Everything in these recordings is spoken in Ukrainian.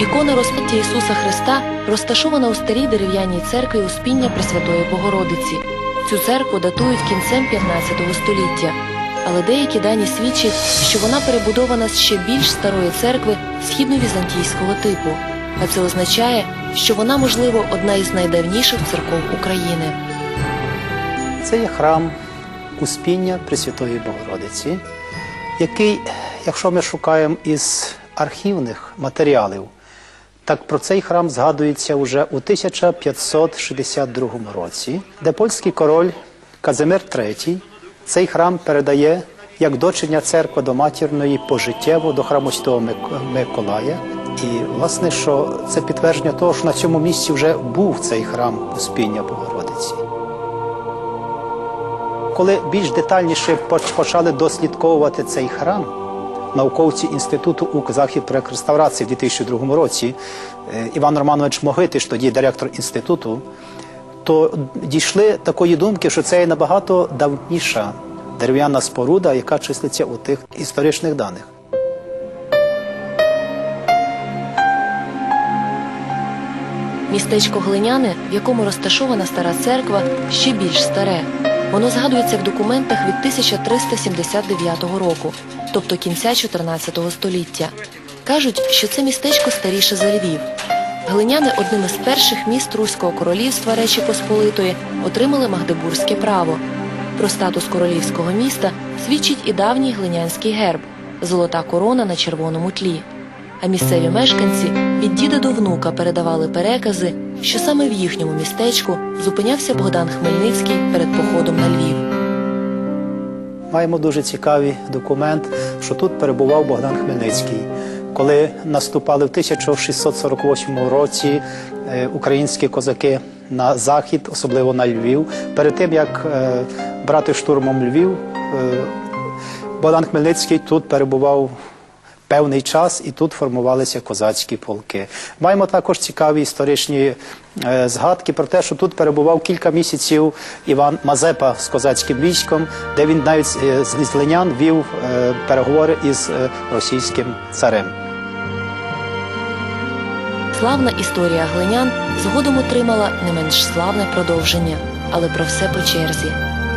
Ікона розп'яття Ісуса Христа розташована у старій дерев'яній церкві Успіння Пресвятої Богородиці. Цю церкву датують кінцем 15 століття. Але деякі дані свідчать, що вона перебудована з ще більш старої церкви східно-візантійського типу. А це означає, що вона, можливо, одна із найдавніших церков України. Це є храм Успіння Пресвятої Богородиці, який, якщо ми шукаємо із архівних матеріалів, так про цей храм згадується вже у 1562 році, де польський король Казимир III цей храм передає як дочерня церква до матірної пожиттєво до храму Святого Миколая. І, власне, що це підтвердження того, що на цьому місці вже був цей храм Успіння Богородиці. Коли більш детальніше почали дослідковувати цей храм, науковці інституту УК Захід реставрації в 2002 році, е, Іван Романович Могитиш, тоді директор інституту, то дійшли такої думки, що це є набагато давніша дерев'яна споруда, яка числиться у тих історичних даних. Містечко Глиняне, в якому розташована стара церква, ще більш старе. Воно згадується в документах від 1379 року, тобто кінця 14 століття. Кажуть, що це містечко старіше за Львів. Глиняни одним із перших міст Руського королівства Речі Посполитої отримали Магдебурзьке право. Про статус королівського міста свідчить і давній глинянський герб золота корона на червоному тлі. А місцеві мешканці від діда до внука передавали перекази, що саме в їхньому містечку зупинявся Богдан Хмельницький перед походом на Львів. Маємо дуже цікавий документ, що тут перебував Богдан Хмельницький. Коли наступали в 1648 році е, українські козаки на захід, особливо на Львів, перед тим як е, брати штурмом Львів, е, Богдан Хмельницький тут перебував певний час, і тут формувалися козацькі полки. Маємо також цікаві історичні е, згадки про те, що тут перебував кілька місяців Іван Мазепа з козацьким військом, де він навіть е, з з вів е, переговори із російським царем. Славна історія глинян згодом отримала не менш славне продовження, але про все по черзі.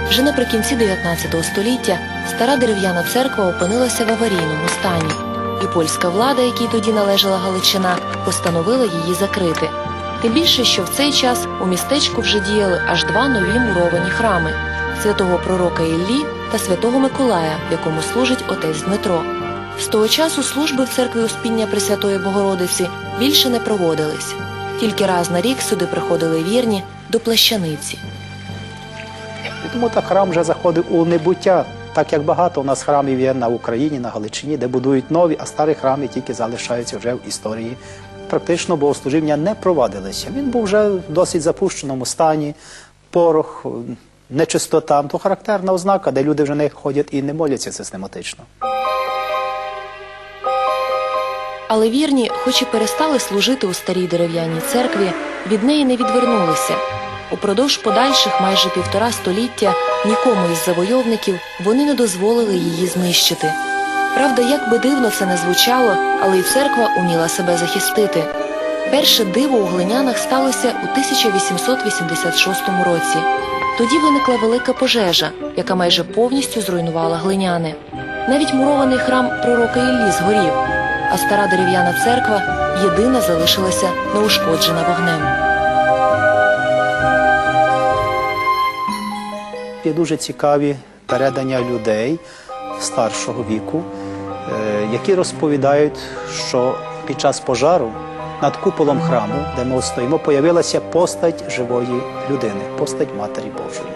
Вже наприкінці 19 століття стара дерев'яна церква опинилася в аварійному стані, і польська влада, якій тоді належала Галичина, постановила її закрити. Тим більше, що в цей час у містечку вже діяли аж два нові муровані храми святого пророка Іллі та святого Миколая, в якому служить отець Дмитро. З того часу служби в церкві Успіння Пресвятої Богородиці більше не проводились. Тільки раз на рік сюди приходили вірні до плащаниці. Тому так храм вже заходив у небуття, так як багато у нас храмів є на Україні, на Галичині, де будують нові, а старі храми тільки залишаються вже в історії. Практично богослужіння не провадилися. Він був вже в досить запущеному стані, порох, нечистота. То характерна ознака, де люди вже не ходять і не моляться систематично. Але вірні, хоч і перестали служити у старій дерев'яній церкві, від неї не відвернулися. Упродовж подальших майже півтора століття нікому із завойовників вони не дозволили її знищити. Правда, як би дивно це не звучало, але й церква уміла себе захистити. Перше диво у глинянах сталося у 1886 році. Тоді виникла велика пожежа, яка майже повністю зруйнувала глиняни. Навіть мурований храм пророка Іллі згорів, а стара дерев'яна церква єдина залишилася неушкоджена вогнем. Є дуже цікаві передання людей старшого віку, е, які розповідають, що під час пожару над куполом храму, де ми стоїмо, появилася постать живої людини, постать Матері Божої.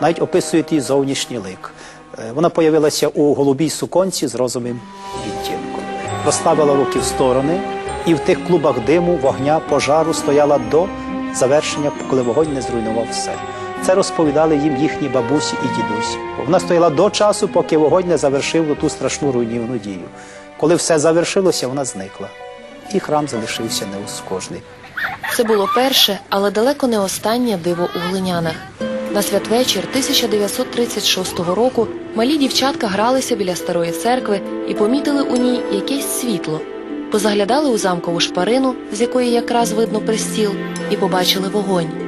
Навіть описують її зовнішній лик. Е, Вона появилася у голубій суконці з розовим відтінком. Розставила руки в сторони, і в тих клубах диму, вогня, пожару стояла до завершення, коли вогонь не зруйнував все. Це розповідали їм їхні бабусі і дідусі. Вона стояла до часу, поки вогонь не завершив ту страшну руйнівну дію. Коли все завершилося, вона зникла. І храм залишився неускожний. Це було перше, але далеко не останнє диво у глинянах. На святвечір 1936 року малі дівчатка гралися біля старої церкви і помітили у ній якесь світло. позаглядали у замкову шпарину, з якої якраз видно пристіл, і побачили вогонь.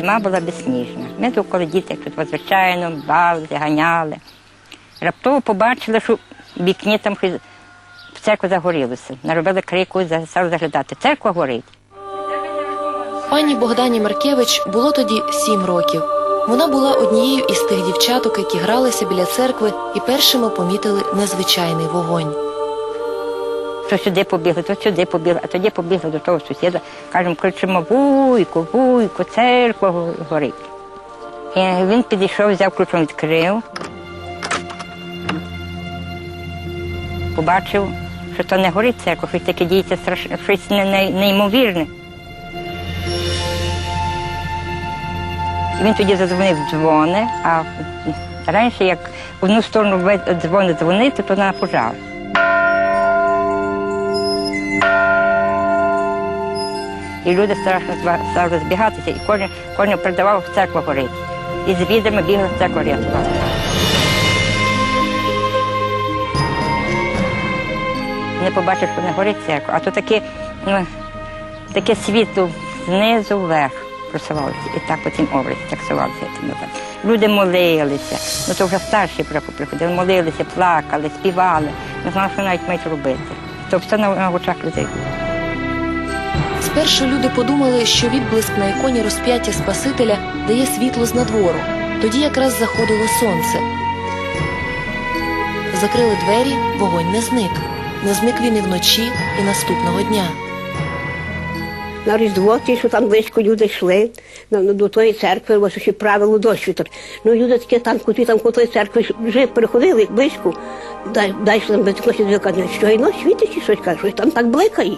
Зима була безсніжна. Ми тут коло дітей тут звичайно бавилися, ганяли. Раптово побачили, що в вікні там в церкві загорілося. Наробили крику, стали заглядати. Церква горить. Пані Богдані Маркевич було тоді сім років. Вона була однією із тих дівчаток, які гралися біля церкви і першими помітили незвичайний вогонь. То сюди побігли, то сюди побігли, а тоді побігли до того сусіда. Кажемо, кричимо вуйку, вуйку, церква горить. І він підійшов, взяв ключом, відкрив. Побачив, що то не горить церква, щось таке діється страшне, щось не- не- неймовірне. Він тоді задзвонив дзвони, а раніше, як в одну сторону дзвони дзвонити, то на пожар. І люди страшно стали розбігатися, і кожен, кожен передавав церква горить. І з відами бігли в церкву рятувати. Не побачив, що не горить церква, а то таке, ну, таке світло знизу вверх просувалося. І так по цим образі так. Люди молилися, ну то вже старші приходили, молилися, плакали, співали, не знали, що навіть мають робити. То все на, на очах людей. Спершу люди подумали, що відблиск на іконі розп'яття Спасителя дає світло з надвору. Тоді якраз заходило сонце. Закрили двері, вогонь не зник. Не зник він і вночі, і наступного дня. На Різдво, ті, що там близько люди йшли до тої церкви, ось ще правило досвіту. Ну, люди такі там, куди там тої церкви вже переходили близько, дай, дай там звика, що іно світить чи щось каже, там так бликає.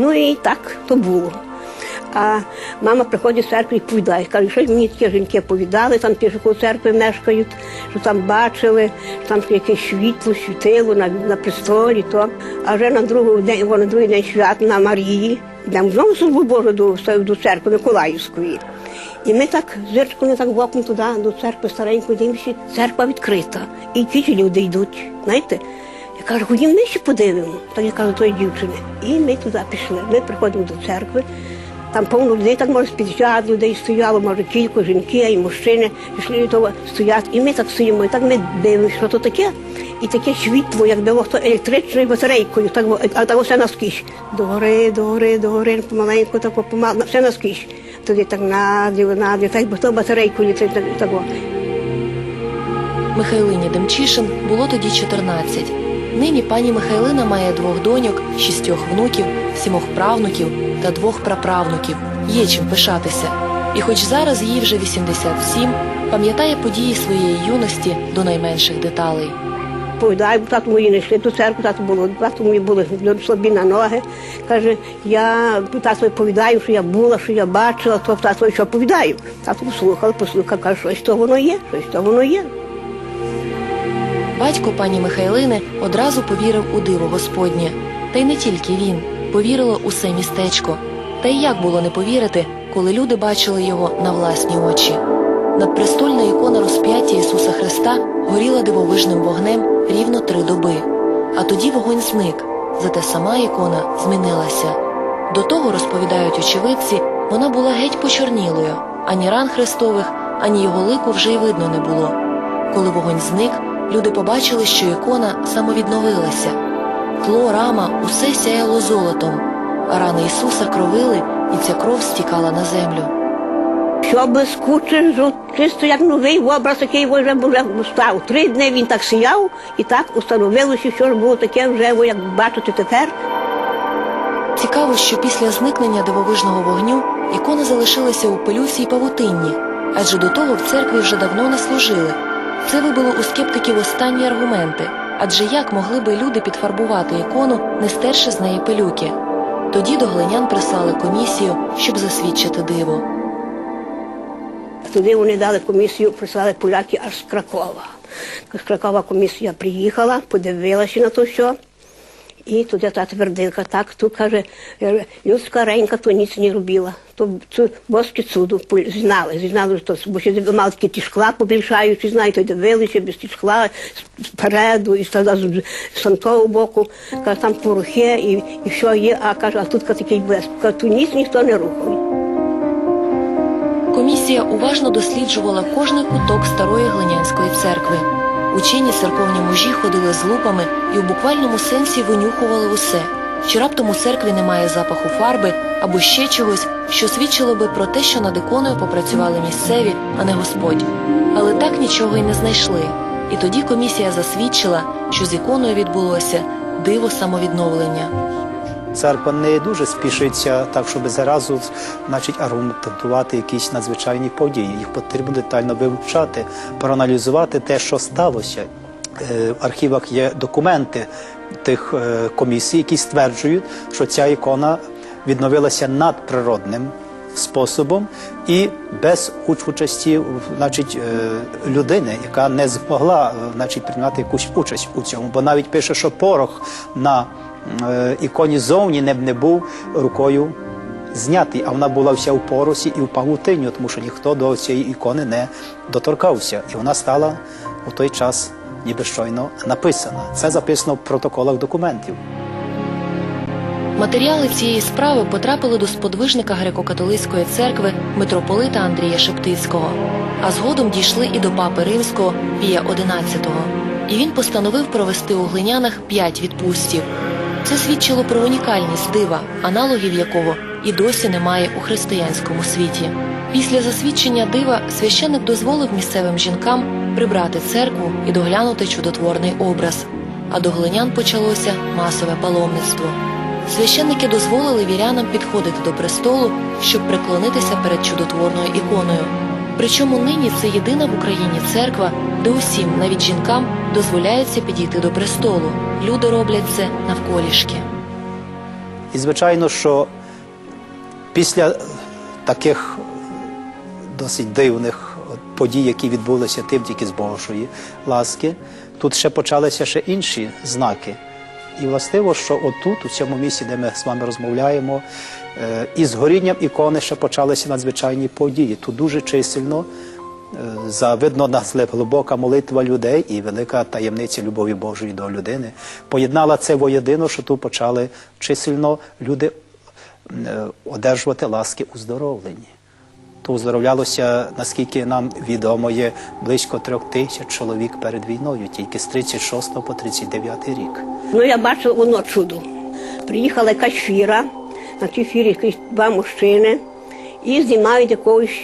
Ну і так то було. А мама приходить з церкви і повідає, каже, що мені такі жінки повідали, там ті, церкви мешкають, що там бачили, що там якесь світло, світило на, на престолі. То. А вже на другий день, на другий день свят на Марії, йдемо знову службу Божу до, до церкви Миколаївської. І ми так зиркнули так боком туди, до церкви старенької, дивимося, церква відкрита. І ті люди йдуть, знаєте. Я кажу, ходімо ми ще подивимо. Так я кажу тої дівчини. І ми туди пішли. Ми приходимо до церкви. Там повно людей, так може з 50 людей стояло, може кілька жінки, й мужчини пішли того стоять. І ми так стоїмо, і так ми дивимося, що то таке. І таке світло, як було хто електричною батарейкою, так, а так все наскіж. Догори, догори, догори, помаленьку, так помалу, все наскіж. Тоді так надів, надів, так би то батарейкою, так, так, так. Михайлині Демчишин було тоді 14. Нині пані Михайлина має двох доньок, шістьох внуків, сімох правнуків та двох праправнуків. Є чим пишатися. І хоч зараз їй вже 87, пам'ятає події своєї юності до найменших деталей. Повідаю, тату мої не йшли до церкви, тату було, тату мої були слабі на ноги. Каже, я тату повідаю, що я була, що я бачила, то тату що повідаю. Тату послухав, послухав, каже, щось то воно є, щось то воно є. Батько пані Михайлини одразу повірив у диво Господнє. Та й не тільки він, повірило усе містечко. Та й як було не повірити, коли люди бачили його на власні очі. Надпрестольна ікона розп'яття Ісуса Христа горіла дивовижним вогнем рівно три доби. А тоді вогонь зник, зате сама ікона змінилася. До того, розповідають очевидці, вона була геть почорнілою, ані ран Христових, ані його лику вже й видно не було. Коли вогонь зник, люди побачили, що ікона самовідновилася. Тло, рама, усе сяяло золотом, а рани Ісуса кровили, і ця кров стікала на землю. Що блискуче, чисто як новий образ, який вже вже став. Три дні він так сіяв, і так установилося, що ж було таке вже, як бачите тепер. Цікаво, що після зникнення дивовижного вогню ікона залишилася у пилюсі й павутинні, адже до того в церкві вже давно не служили. Це вибило у скептиків останні аргументи, адже як могли би люди підфарбувати ікону, не стерши з неї пилюки? Тоді до глинян прислали комісію, щоб засвідчити диво. Туди вони дали комісію, прислали поляки аж з Кракова. З Кракова комісія приїхала, подивилася на то що. І туди та твердилка, так, тут каже, людська ренька то ніц не робила. То цю боски цуду знали, знали, що бо ще мали такі ті шкла побільшаючи, знаєте, дивилися без ті шкла спереду і з з самого боку. Каже, там порохи і, і що є, а каже, а тут такий блеск. Каже, тут ніц ніхто не рухав. Комісія уважно досліджувала кожний куток старої глинянської церкви. Учені церковні мужі ходили з лупами і у буквальному сенсі винюхували усе, чи раптом у церкві немає запаху фарби або ще чогось, що свідчило би про те, що над іконою попрацювали місцеві, а не Господь. Але так нічого й не знайшли. І тоді комісія засвідчила, що з іконою відбулося диво самовідновлення. Церква не дуже спішиться так, щоб заразу значить, аргументувати якісь надзвичайні події. Їх потрібно детально вивчати, проаналізувати те, що сталося. Е, В архівах є документи тих е, комісій, які стверджують, що ця ікона відновилася надприродним способом і без участі значить, е, людини, яка не змогла значить, приймати якусь участь у цьому. Бо навіть пише, що порох на е, іконі зовні не, не був рукою знятий, а вона була вся в поросі і в павутиню, тому що ніхто до цієї ікони не доторкався. І вона стала у той час ніби щойно написана. Це записано в протоколах документів. Матеріали цієї справи потрапили до сподвижника греко-католицької церкви митрополита Андрія Шептицького, а згодом дійшли і до папи римського Пія XI. І він постановив провести у глинянах п'ять відпустів. Це свідчило про унікальність дива, аналогів якого і досі немає у християнському світі. Після засвідчення дива священник дозволив місцевим жінкам прибрати церкву і доглянути чудотворний образ. А до глинян почалося масове паломництво. Священники дозволили вірянам підходити до престолу, щоб приклонитися перед чудотворною іконою. Причому нині це єдина в Україні церква, де усім, навіть жінкам, дозволяється підійти до престолу. Люди роблять це навколішки. І звичайно, що після таких досить дивних подій, які відбулися тим тільки з Божої ласки, тут ще почалися ще інші знаки. І властиво, що отут, у цьому місці, де ми з вами розмовляємо, е, із горінням ікони ще почалися надзвичайні події. Тут дуже чисельно, е, за видно нас глибока молитва людей і велика таємниця любові Божої до людини поєднала це воєдино, що тут почали чисельно люди е, одержувати ласки уздоровлені. То оздоровлялося, наскільки нам відомо, є близько трьох тисяч чоловік перед війною, тільки з 36 по 39 рік. Ну, я бачила воно чудо. Приїхала якась фіра, на цій фірі якісь два мужчини і знімають якогось,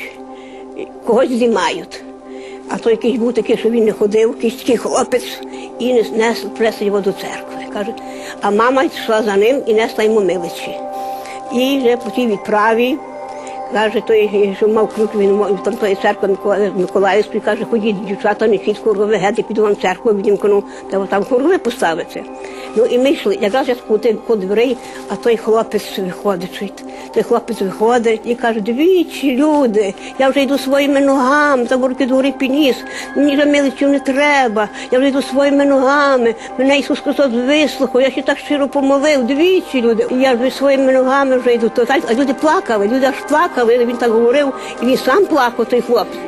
когось знімають. А то якийсь був такий, що він не ходив, якийсь такий хлопець, і не нес його до церкви. Каже, а мама йшла за ним і несла йому миличі. І вже по тій відправі Каже, той, що мав ключ, він мав там тої церкви Миколаївської, каже, ходіть, дівчата, несіть геть, я піду вам церкву відімкну, та там курви поставити. Ну і ми йшли, якраз я скотив по дверей, а той хлопець виходить. Той хлопець виходить і каже, дивіться, люди, я вже йду своїми ногами, за горки дори підніс, мені вже милиців не треба, я вже йду своїми ногами, мене Ісус Христос вислухав, я ще так щиро помолив, дивіться, люди, я вже своїми ногами вже йду. А люди плакали, люди аж плакали, він так говорив, і він сам плакав, той хлопець.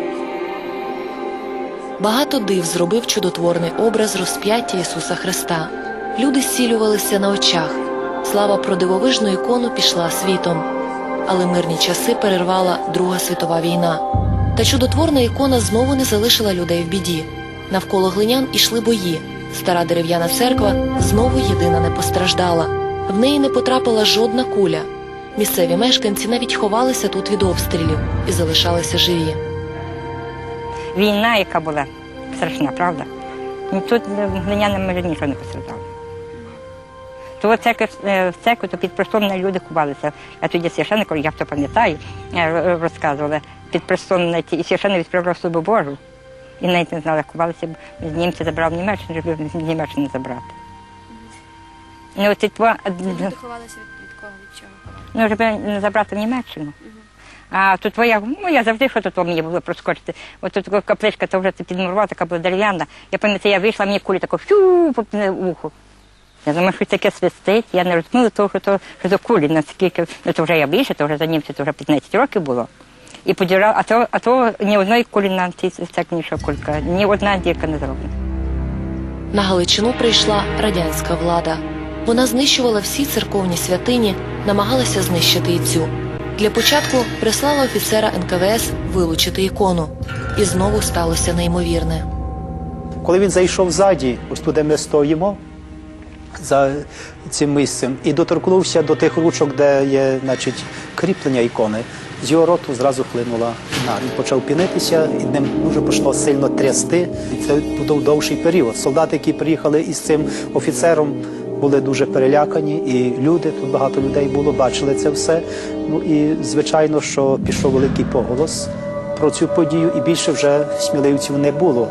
Багато див зробив чудотворний образ розп'яття Ісуса Христа. Люди зцілювалися на очах. Слава про дивовижну ікону пішла світом. Але мирні часи перервала Друга світова війна. Та чудотворна ікона знову не залишила людей в біді. Навколо глинян ішли бої. Стара дерев'яна церква знову єдина не постраждала. В неї не потрапила жодна куля. Місцеві мешканці навіть ховалися тут від обстрілів і залишалися живі. Війна, яка була страшна, правда? Ну, Тут глиняни майже нічого не постраждало. То в церкві, е, то під престолом люди ховалися. Я тоді священник, я то пам'ятаю, е, р- під престолом і священник відправляв службу Божу. І навіть не знали, як ховалися, бо німці забрав Німеччину, щоб з Німеччини забрати. Ну, от Люди ховалися від, ну, щоб не забрати в Німеччину. А тут твоя, ну я завжди що тут мені було проскочити. От тут капличка, то вже підмурувала, така була дерев'яна. Я пам'ятаю, я вийшла, мені кулі тако фю по уху. Я думаю, що таке свистить, я не розуміла того, що то, що то кулі, наскільки, ну то вже я більше, то вже за німці, то вже 15 років було. І подірав, а то, а то ні одної кулі на цій кулька, ні одна дірка не зроблена. На Галичину прийшла радянська влада. Вона знищувала всі церковні святині, намагалася знищити і цю. Для початку прислала офіцера НКВС вилучити ікону. І знову сталося неймовірне. Коли він зайшов ззаді, ось туди ми стоїмо за цим місцем, і доторкнувся до тих ручок, де є значить, кріплення ікони, з його роту зразу хлинула на. Він почав пінитися, і ним дуже почало сильно трясти. Це був довший період. Солдати, які приїхали із цим офіцером, були дуже перелякані, і люди, тут багато людей було, бачили це все. Ну і звичайно, що пішов великий поголос про цю подію, і більше вже сміливців не було.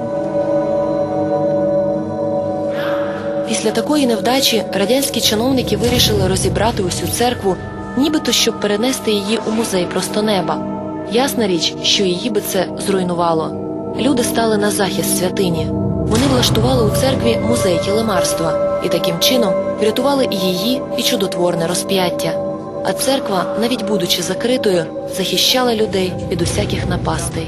Після такої невдачі радянські чиновники вирішили розібрати усю церкву, нібито щоб перенести її у музей просто неба. Ясна річ, що її би це зруйнувало. Люди стали на захист святині. Вони влаштували у церкві музей тілемарства і таким чином врятували і її, і чудотворне розп'яття. А церква, навіть будучи закритою, захищала людей від усяких напастей.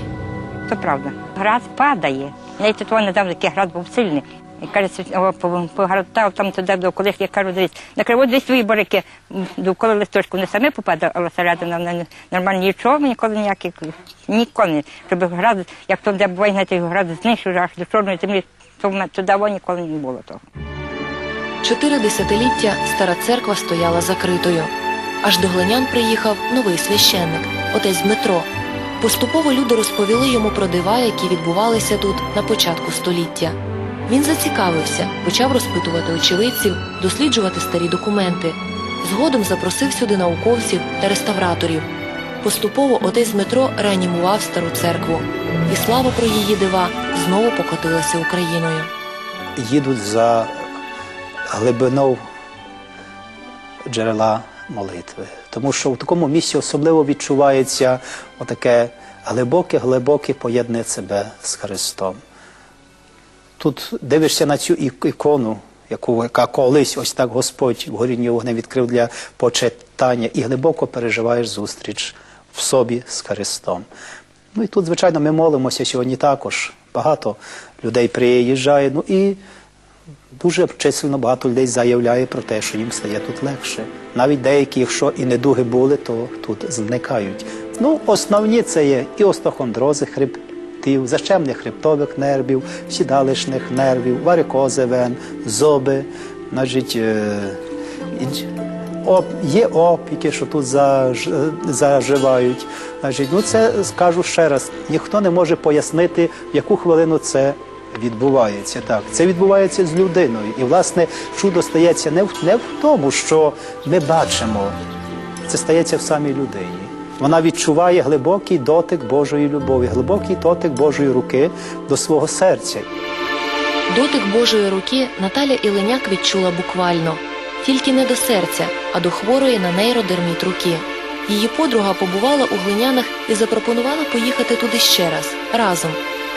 То правда. Град падає. Я тут недавно такий град був сильний. І каже, погортав там туди до колись, я кажу, дивись, на криво десь твої барики довкола листочку не самі попадали, але всередину вони нормально нічого, ніколи ніяких, ніколи. Щоб град, як то де буває, знаєте, град знищив аж до чорної землі, то туди ніколи не було того. Чотири десятиліття стара церква стояла закритою. Аж до глинян приїхав новий священник, отець Дмитро. Поступово люди розповіли йому про дива, які відбувалися тут на початку століття. Він зацікавився, почав розпитувати очевидців, досліджувати старі документи. Згодом запросив сюди науковців та реставраторів. Поступово отець Дмитро реанімував стару церкву, і слава про її дива знову покотилася Україною. їдуть за глибину джерела молитви. Тому що в такому місці особливо відчувається отаке глибоке-глибоке поєднання себе з Христом. Тут дивишся на цю ікону, яку яка колись ось так Господь в горінні вогне відкрив для почитання, і глибоко переживаєш зустріч в собі з Христом. Ну і тут, звичайно, ми молимося сьогодні також. Багато людей приїжджає. Ну і дуже численно багато людей заявляє про те, що їм стає тут легше. Навіть деякі, якщо і недуги були, то тут зникають. Ну, основні це є і остеохондрози хребтів, защемлення хребтових нервів, сідалищних нервів, варикози вен, зоби, значить, е, Оп, є опіки, що тут заж, заживають. Значить, ну це скажу ще раз: ніхто не може пояснити, в яку хвилину це відбувається. Так, це відбувається з людиною. І, власне, чудо стається не в, не в тому, що ми бачимо, це стається в самій людині. Вона відчуває глибокий дотик Божої любові, глибокий дотик Божої руки до свого серця. Дотик Божої руки Наталя Іленяк відчула буквально тільки не до серця, а до хворої на нейродерміт руки. Її подруга побувала у глинянах і запропонувала поїхати туди ще раз разом.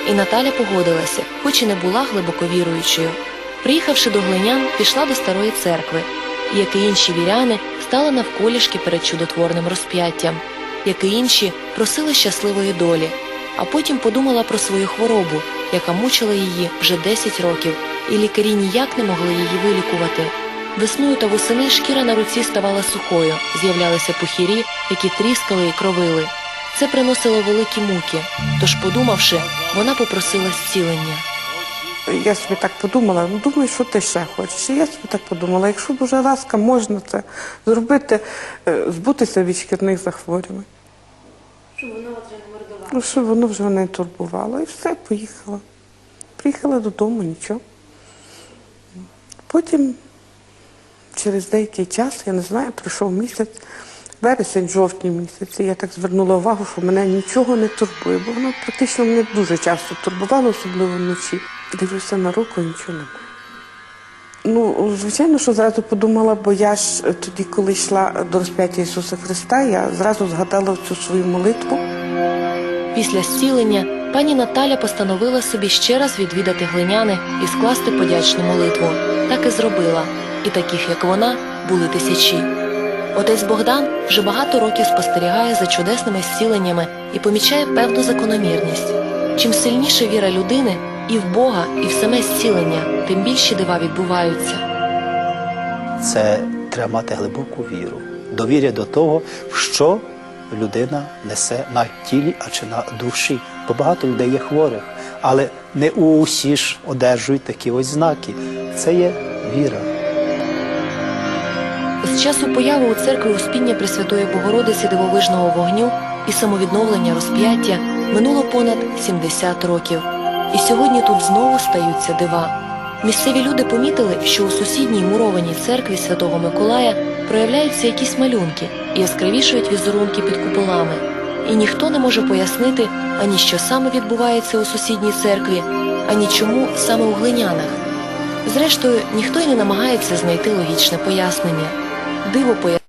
І Наталя погодилася, хоч і не була глибоко віруючою. Приїхавши до глинян, пішла до старої церкви, як і інші віряни, стала навколішки перед чудотворним розп'яттям, як і інші просили щасливої долі, а потім подумала про свою хворобу, яка мучила її вже 10 років, і лікарі ніяк не могли її вилікувати. Весною та восени шкіра на руці ставала сухою, з'являлися пухірі, які тріскали і кровили. Це приносило великі муки, тож, подумавши, вона попросила зцілення. Я собі так подумала, ну думаю, що ти ще хочеш. І я собі так подумала, якщо б уже ласка можна це зробити, е, збутися від шкірних захворювань. Щоб воно вже не мордувало. Ну, щоб воно вже не турбувало. І все, поїхала. Приїхала додому, нічого. Потім, через деякий час, я не знаю, пройшов місяць, вересень, жовтні місяці, я так звернула увагу, що мене нічого не турбує, бо воно практично мене дуже часто турбувало, особливо вночі. Дивлюся на руку, нічого немає. Ну, звичайно, що зразу подумала, бо я ж тоді, коли йшла до розп'яття Ісуса Христа, я зразу згадала цю свою молитву. Після зцілення пані Наталя постановила собі ще раз відвідати глиняни і скласти подячну молитву. Так і зробила. і таких, як вона, були тисячі. Отець Богдан вже багато років спостерігає за чудесними зціленнями і помічає певну закономірність. Чим сильніша віра людини і в Бога, і в саме зцілення, тим більші дива відбуваються. Це треба мати глибоку віру, довір'я до того, що людина несе на тілі, а чи на душі. Бо багато людей є хворих, але не усі ж одержують такі ось знаки. Це є віра. З часу появи у церкві Успіння Пресвятої Богородиці дивовижного вогню і самовідновлення розп'яття минуло понад 70 років. І сьогодні тут знову стаються дива. Місцеві люди помітили, що у сусідній мурованій церкві Святого Миколая проявляються якісь малюнки і яскравішують візерунки під куполами. І ніхто не може пояснити ані що саме відбувається у сусідній церкві, ані чому саме у глинянах. Зрештою, ніхто й не намагається знайти логічне пояснення. Диво пояснення.